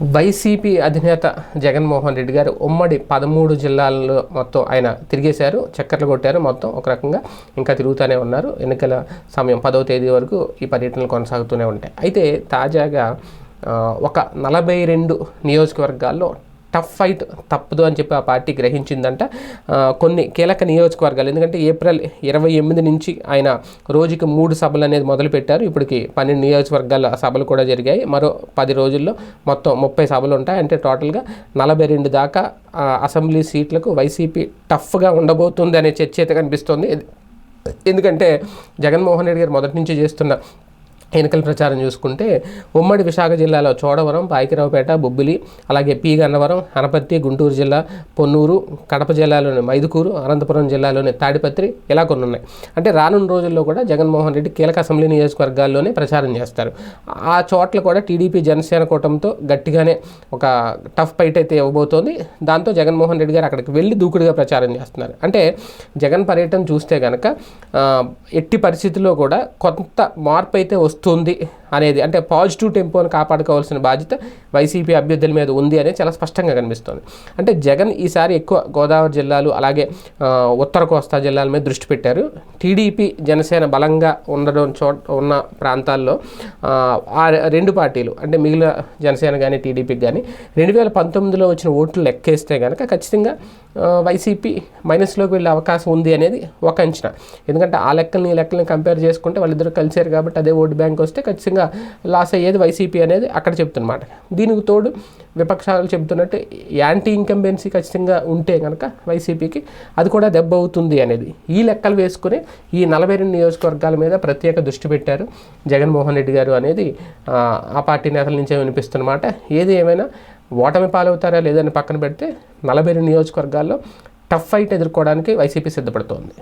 YCP అధినేత జగన్మోహన్ రెడ్డి గారు ఉమ్మడి పదమూడు జిల్లాల్లో మొత్తం ఆయన తిరిగేశారు చక్కర్లు కొట్టారు మొత్తం ఒక రకంగా ఇంకా తిరుగుతూనే ఉన్నారు. ఎన్నికల సమయం పదవ తేదీ వరకు ఈ పర్యటనలు కొనసాగుతూనే ఉంటాయి. అయితే తాజాగా ఒక నలభై రెండు నియోజకవర్గాల్లో టఫ్ ఫైట్ తప్పదు అని చెప్పి ఆ పార్టీ గ్రహించిందంట. కొన్ని కీలక నియోజకవర్గాలు ఎందుకంటే ఏప్రిల్ ఇరవై ఎనిమిది నుంచి ఆయన రోజుకి మూడు సభలు అనేది మొదలుపెట్టారు. ఇప్పటికి పన్నెండు నియోజకవర్గాల సభలు కూడా జరిగాయి. మరో పది రోజుల్లో మొత్తం ముప్పై సభలు ఉంటాయి. అంటే టోటల్గా నలభై రెండు దాకా అసెంబ్లీ సీట్లకు వైసీపీ టఫ్గా ఉండబోతుంది అనే చర్చ అయితే కనిపిస్తోంది. ఎందుకంటే జగన్మోహన్ రెడ్డి గారు మొదటి నుంచి చేస్తున్న ఎన్నికల ప్రచారం చూసుకుంటే ఉమ్మడి విశాఖ జిల్లాలో చోడవరం పాయకిరావుపేట బొబ్బిలి అలాగే పి. గన్నవరం అనపర్తి గుంటూరు జిల్లా పొన్నూరు కడప జిల్లాలోని మైదుకూరు అనంతపురం జిల్లాలోని తాడిపత్రి ఇలా కొన్ని ఉన్నాయి. అంటే రానున్న రోజుల్లో కూడా జగన్మోహన్ రెడ్డి కీలక అసెంబ్లీ నియోజకవర్గాల్లోనే ప్రచారం చేస్తారు. ఆ చోట్ల కూడా టీడీపీ జనసేన కూటమితో గట్టిగానే ఒక టఫ్ ఫైట్ అయితే ఇవ్వబోతోంది. దాంతో జగన్మోహన్ రెడ్డి గారు అక్కడికి వెళ్ళి దూకుడుగా ప్రచారం చేస్తున్నారు. అంటే జగన్ పర్యటన చూస్తే కనుక ఎట్టి పరిస్థితుల్లో కూడా కొంత మార్పు అయితే వస్తుంది వస్తుంది. అనేది అంటే పాజిటివ్ టెంపోని కాపాడుకోవాల్సిన బాధ్యత వైసీపీ అభ్యర్థుల మీద ఉంది అనేది చాలా స్పష్టంగా కనిపిస్తుంది. అంటే జగన్ ఈసారి ఎక్కువ గోదావరి జిల్లాలు అలాగే ఉత్తర కోస్తా జిల్లాల మీద దృష్టి పెట్టారు. టీడీపీ జనసేన బలంగా ఉండడం చోట ఉన్న ప్రాంతాల్లో ఆ, రెండు పార్టీలు అంటే మిగిలిన జనసేన కానీ టీడీపీకి కానీ రెండు వేల పంతొమ్మిదిలో వచ్చిన ఓట్లు లెక్కేస్తే కనుక ఖచ్చితంగా వైసీపీ మైనస్లోకి వెళ్ళే అవకాశం ఉంది అనేది ఒక అంచనా. ఎందుకంటే ఆ లెక్కల్ని ఈ లెక్కల్ని కంపేర్ చేసుకుంటే వాళ్ళిద్దరు కలిసారు కాబట్టి అదే ఓటు బ్యాంక్ వస్తే ఖచ్చితంగా లాస్ అయ్యేది వైసీపీ అనేది అక్కడ చెప్తున్నమాట. దీనికి తోడు విపక్షాలు చెబుతున్నట్టు యాంటీ ఇంకంబెన్సీ ఖచ్చితంగా ఉంటే కనుక వైసీపీకి అది కూడా దెబ్బ అవుతుంది అనేది ఈ లెక్కలు వేసుకుని ఈ నలభై రెండు నియోజకవర్గాల మీద ప్రత్యేక దృష్టి పెట్టారు జగన్మోహన్ రెడ్డి గారు అనేది. ఆ, ఆ పార్టీ నేతల నుంచే వినిపిస్తున్నమాట. ఏది ఏమైనా ఓటమి పాలవుతారా లేదని పక్కన పెడితే నలభై రెండు నియోజకవర్గాల్లో టఫ్ ఫైట్ ఎదుర్కోవడానికి వైసీపీ సిద్ధపడుతోంది.